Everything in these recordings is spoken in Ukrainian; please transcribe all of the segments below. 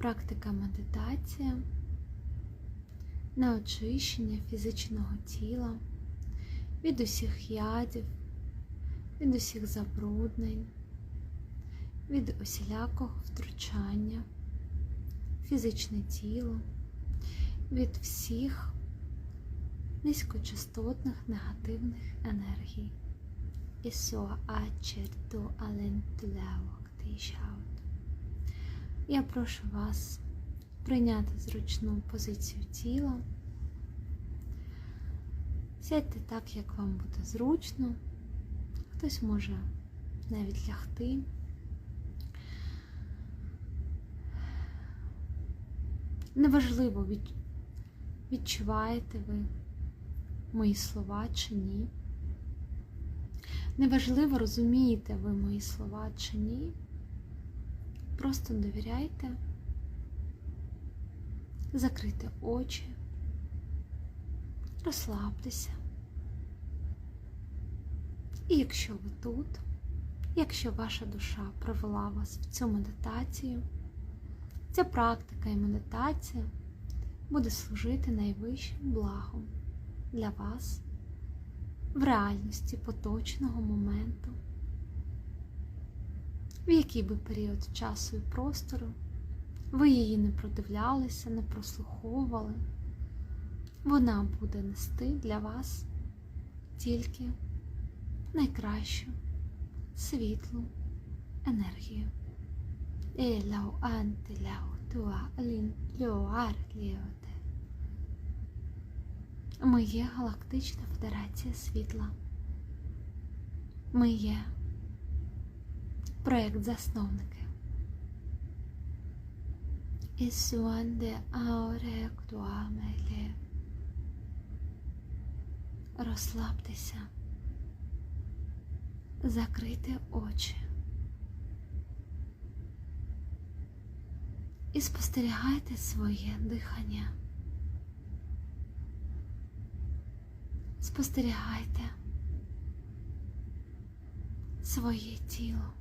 практика медитація на очищення фізичного тіла від усіх ядів, від усіх забруднень, від усілякого втручання, в фізичне тіло, від всіх низькочастотних негативних енергій. І så accerto alentulevok Я прошу вас прийняти зручну позицію тіла. Сядьте так, як вам буде зручно. Хтось може навіть лягти. Неважливо, відчуваєте ви мої слова чи ні. Неважливо, розумієте ви мої слова чи ні. Просто довіряйте, закрийте очі, розслабтеся. І якщо ви тут, якщо ваша душа привела вас в цю медитацію, ця практика і медитація буде служити найвищим благом для вас в реальності поточного моменту, в який би період часу і простору ви її не продивлялися, не прослуховували, вона буде нести для вас тільки найкращу світлу енергію. Lau tua alin luar. Ми є Галактична Федерація Світла. Ми є проєкт-засновники. І суанде ауректуамеле. Розслабтеся, закрити очі і спостерігайте своє дихання. Спостерігайте своє тіло.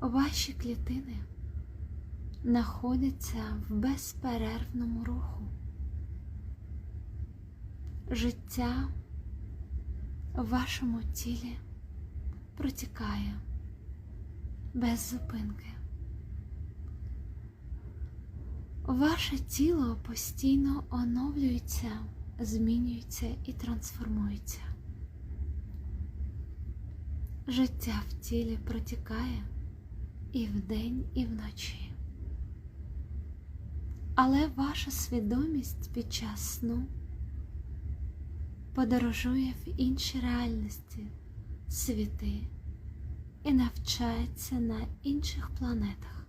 Ваші клітини знаходяться в безперервному руху. Життя в вашому тілі протікає без зупинки. Ваше тіло постійно оновлюється змінюється і трансформується. Життя в тілі протікає і вдень, і вночі. Але ваша свідомість під час сну подорожує в інші реальності, світи і навчається на інших планетах.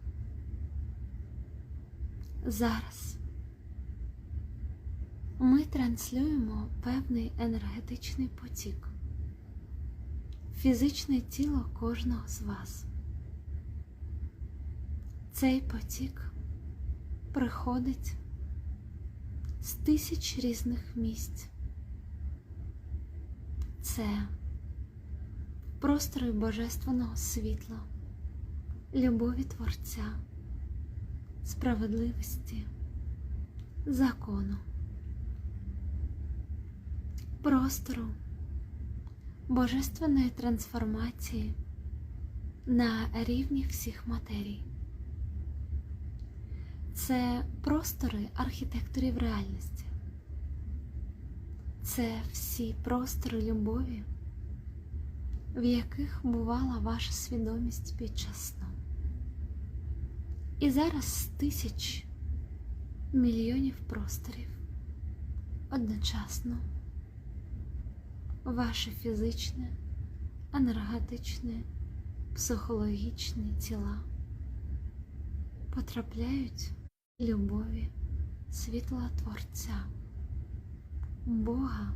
Зараз ми транслюємо певний енергетичний потік, фізичне тіло кожного з вас. Цей потік приходить з тисяч різних місць. Це простори Божественного світла, любові Творця, справедливості, закону простору божественної трансформації на рівні всіх матерій. Це простори архітекторів реальності. Це всі простори любові, в яких бувала ваша свідомість під час сну. І зараз тисяч мільйонів просторів одночасно ваше фізичне, енергетичне, психологічне тіла потрапляють любові світла Творця, Бога,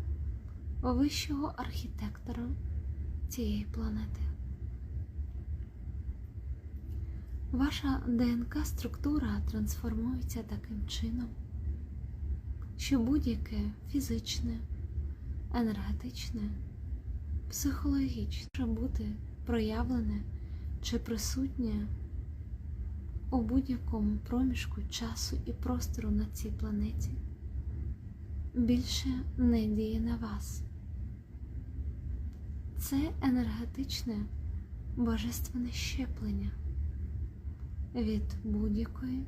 вищого архітектора цієї планети. Ваша ДНК структура трансформується таким чином, що будь-яке фізичне енергетичне, психологічне може бути проявлене чи присутнє у будь-якому проміжку часу і простору на цій планеті більше не діє на вас. Це енергетичне божественне щеплення від будь-якої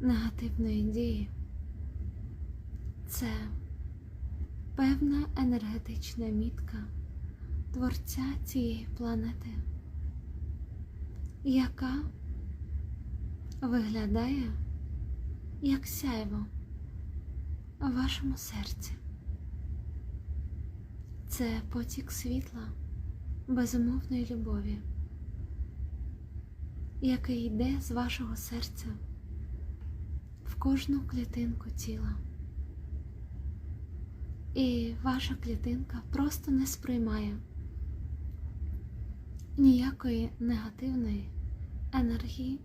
негативної дії. Це певна енергетична мітка Творця цієї планети, яка виглядає як сяйво у вашому серці. Це потік світла, безумовної любові, який йде з вашого серця в кожну клітинку тіла. І ваша клітинка просто не сприймає ніякої негативної енергії,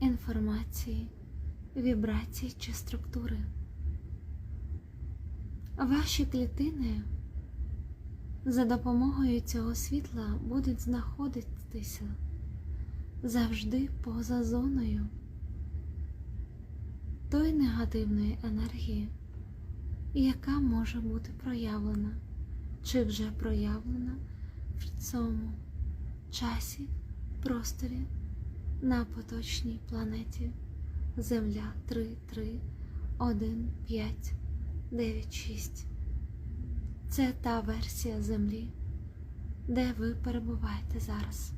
інформації, вібрацій чи структури. Ваші клітини за допомогою цього світла будуть знаходитися завжди поза зоною тої негативної енергії, яка може бути проявлена чи вже проявлена в цьому часі, просторі на поточній планеті Земля 3, 3, 1, 5, 9, 6. Це та версія Землі, де ви перебуваєте зараз.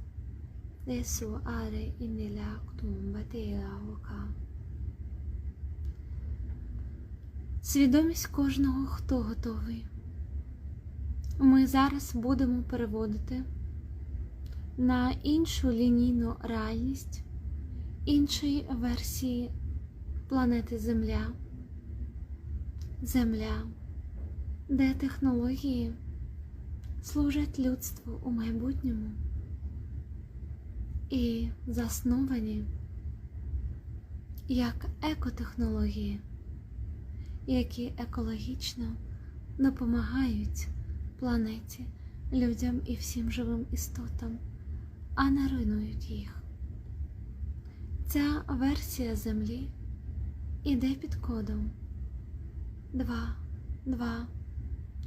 Есу аре ктумбатея. Свідомість кожного, хто готовий. Ми зараз будемо переводити на іншу лінійну реальність іншої версії планети Земля. Земля, де технології служать людству у майбутньому і засновані як екотехнології, які екологічно допомагають планеті, людям і всім живим істотам, а не руйнують їх. Ця версія Землі іде під кодом 2, 2,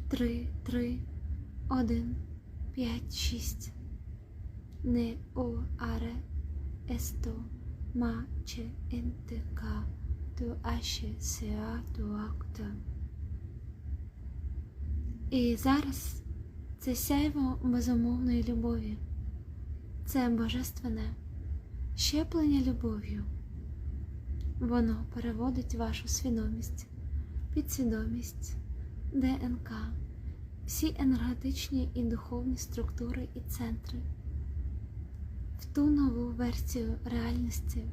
3, 3, 1, 5, 6. Не о аре есто ма че ентека ту аше сеа ту акта. І зараз це сяйво безумовної любові, це божественне щеплення любов'ю. Воно переводить вашу свідомість, підсвідомість, ДНК, всі енергетичні і духовні структури і центри в ту нову версію реальності,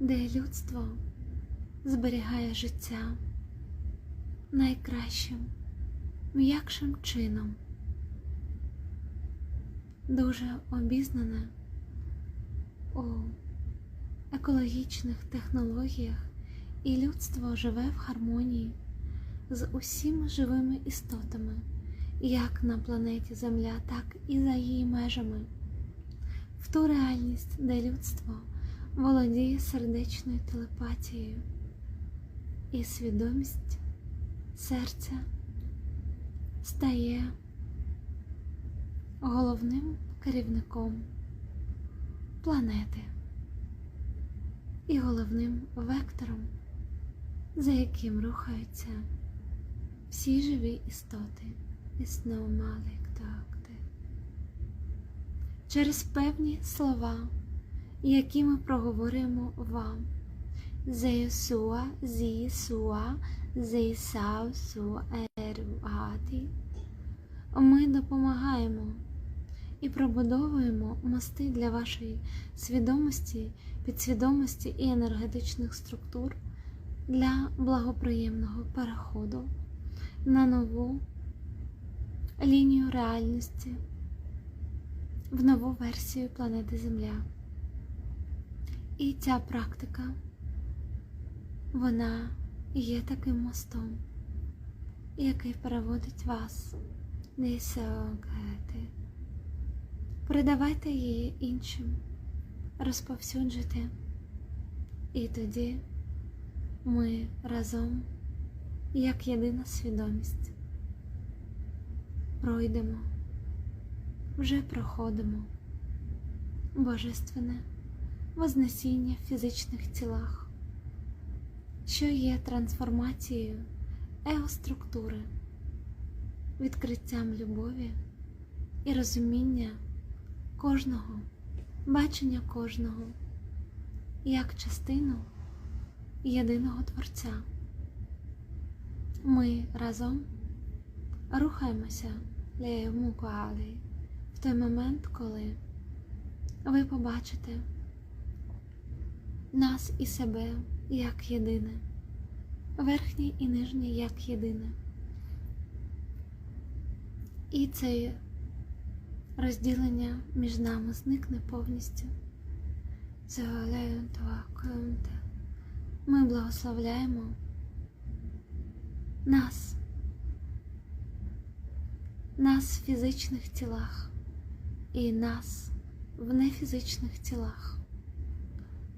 де людство зберігає життя найкращим, м'якшим чином, дуже обізнане у екологічних технологіях, і людство живе в гармонії з усіма живими істотами, як на планеті Земля, так і за її межами, в ту реальність, де людство володіє сердечною телепатією і свідомість серця стає головним керівником планети і головним вектором, за яким рухаються всі живі істоти існомалектакти. Через певні слова, які ми проговорюємо вам. Зеюсуа, зісуа, зейсау, суеруаті. Ми допомагаємо і пробудовуємо мости для вашої свідомості, підсвідомості і енергетичних структур для благоприємного переходу на нову лінію реальності, в нову версію планети Земля. І ця практика, вона є таким мостом, який переводить вас не Передавайте її іншим, розповсюджити. І тоді ми разом, як єдина свідомість, пройдемо, вже проходимо божественне вознесіння в фізичних тілах, що є трансформацією еоструктури, відкриттям любові і розуміння кожного, бачення кожного як частину єдиного Творця. Ми разом рухаємося леємукуалі в той момент, коли ви побачите нас і себе як єдине, верхнє і нижнє як єдине. І це розділення між нами зникне повністю. Ми благословляємо нас, нас в фізичних тілах і нас в нефізичних тілах.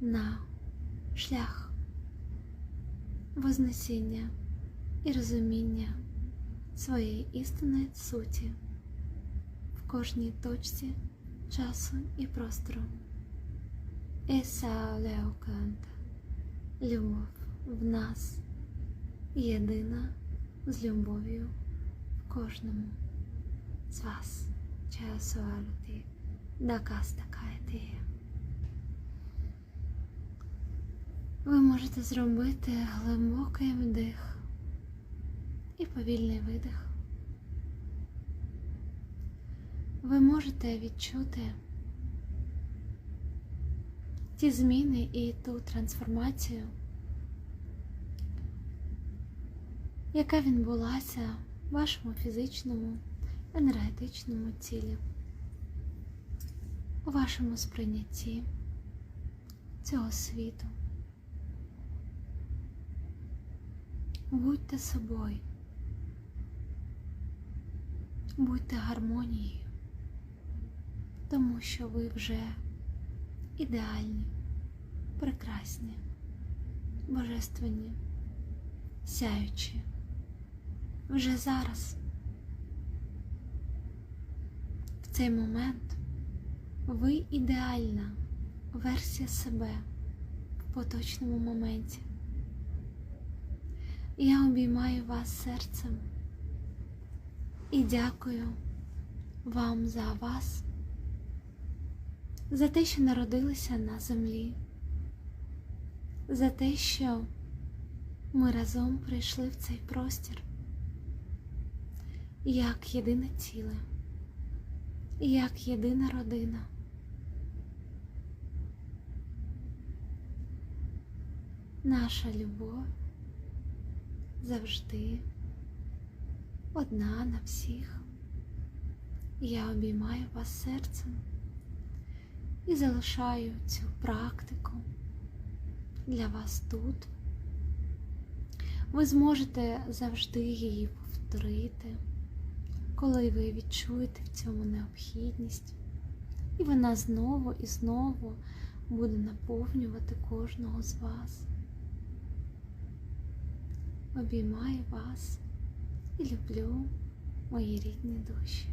На шлях вознесіння і розуміння своєї істинної суті кожній точці часу і простору. Еса Леоканта, любов в нас єдина з любов'ю в кожному з вас. Часуаліті дакастакаєті. Ви можете зробити глибокий вдих і повільний видих. Ви можете відчути ті зміни і ту трансформацію, яка відбулася в вашому фізичному, енергетичному тілі, у вашому сприйнятті цього світу. Будьте собою, будьте гармонією, тому що ви вже ідеальні, прекрасні, божественні, сяючі вже зараз. В цей момент ви ідеальна версія себе в поточному моменті. Я обіймаю вас серцем і дякую вам за вас, за те, що народилися на землі, за те, що ми разом прийшли в цей простір як єдине ціле, як єдина родина. Наша любов завжди одна на всіх. Я обіймаю вас серцем і залишаю цю практику для вас тут. Ви зможете завжди її повторити, коли ви відчуєте в цьому необхідність, і вона знову і знову буде наповнювати кожного з вас обіймаю вас і люблю мої рідні душі.